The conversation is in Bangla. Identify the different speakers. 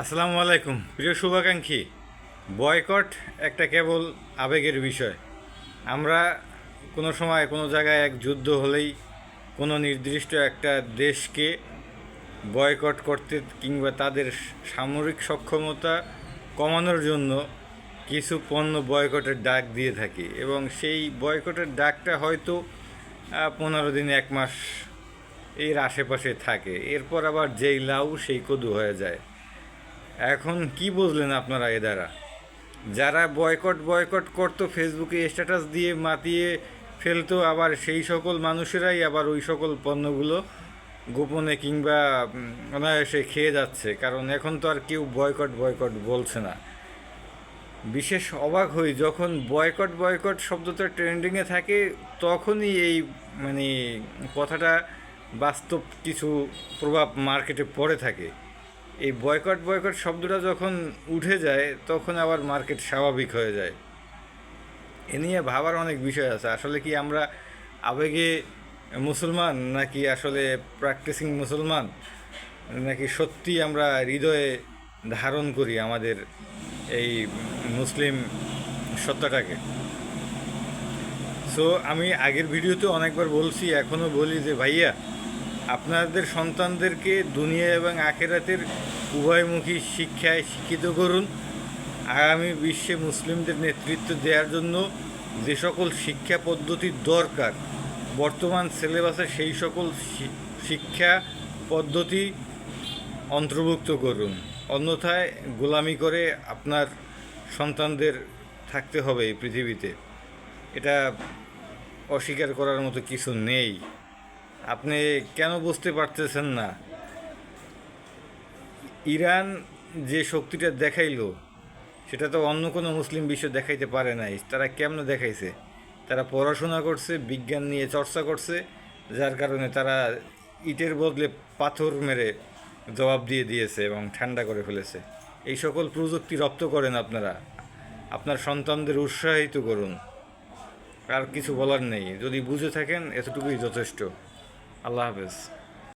Speaker 1: আসসালামু আলাইকুম। প্রিয় শুভাকাঙ্ক্ষী, বয়কট একটা কেবল আবেগের বিষয়। আমরা কোনো সময় কোনো জায়গায় এক যুদ্ধ হলেই কোনো নির্দিষ্ট একটা দেশকে বয়কট করতে কিংবা তাদের সামরিক সক্ষমতা কমানোর জন্য কিছু পণ্য বয়কটের ডাক দিয়ে থাকি এবং সেই বয়কটের ডাকটা হয়তো পনেরো দিন, এক মাস এর আশেপাশে থাকে। এরপর আবার যেই লাউ, সেই কদু হয়ে যায়। এখন কি বুঝলেন আপনারা এ দ্বারা? যারা বয়কট বয়কট করতো ফেসবুকে স্ট্যাটাস দিয়ে মাতিয়ে ফেলতো, আবার সেই সকল মানুষেরাই আবার ওই সকল পণ্যগুলো গোপনে কিংবা অনায়াসে খেয়ে যাচ্ছে। কারণ এখন তো আর কেউ বয়কট বয়কট বলছে না। বিশেষ অবাক হই, যখন বয়কট বয়কট শব্দটা ট্রেন্ডিংয়ে থাকে, তখনই এই মানে কথাটা বাস্তব কিছু প্রভাব মার্কেটে পড়ে থাকে। এই বয়কট বয়কট শব্দটা যখন উঠে যায়, তখন আবার মার্কেট স্বাভাবিক হয়ে যায়। এ নিয়ে ভাবার অনেক বিষয় আছে। আসলে কি আমরা আবেগে মুসলমান, নাকি আসলে প্র্যাকটিসিং মুসলমান? নাকি সত্যি আমরা হৃদয়ে ধারণ করি আমাদের এই মুসলিম সত্তাটাকে? সো আমি আগের ভিডিওতে অনেকবার বলছি এখনও বলি যে, ভাইয়া আপনাদের সন্তানদেরকে দুনিয়া এবং আখেরাতের উভয়মুখী শিক্ষায় শিক্ষিত করুন। আগামী বিশ্বে মুসলিমদের নেতৃত্ব দেওয়ার জন্য যে সকল শিক্ষা পদ্ধতি দরকার, বর্তমান সিলেবাসে সেই সকল শিক্ষা পদ্ধতি অন্তর্ভুক্ত করুন। অন্যথায় গোলামি করে আপনার সন্তানদের থাকতে হবে এই পৃথিবীতে। এটা অস্বীকার করার মতো কিছু নেই। আপনি কেন বুঝতে পারতেছেন না? ইরান যে শক্তিটা দেখাইল, সেটা তো অন্য কোনো মুসলিম বিশ্ব দেখাইতে পারে নাই। তারা কেমন দেখাইছে? তারা পড়াশোনা করছে, বিজ্ঞান নিয়ে চর্চা করছে, যার কারণে তারা ইটের বদলে পাথর মেরে জবাব দিয়ে দিয়েছে এবং ঠান্ডা করে ফেলেছে। এই সকল প্রযুক্তি রপ্ত করেন আপনারা। আপনার সন্তানদের উৎসাহিত করুন। আর কিছু বলার নেই। যদি বুঝে থাকেন, এতটুকুই যথেষ্ট। আল্লাহ হাফেজ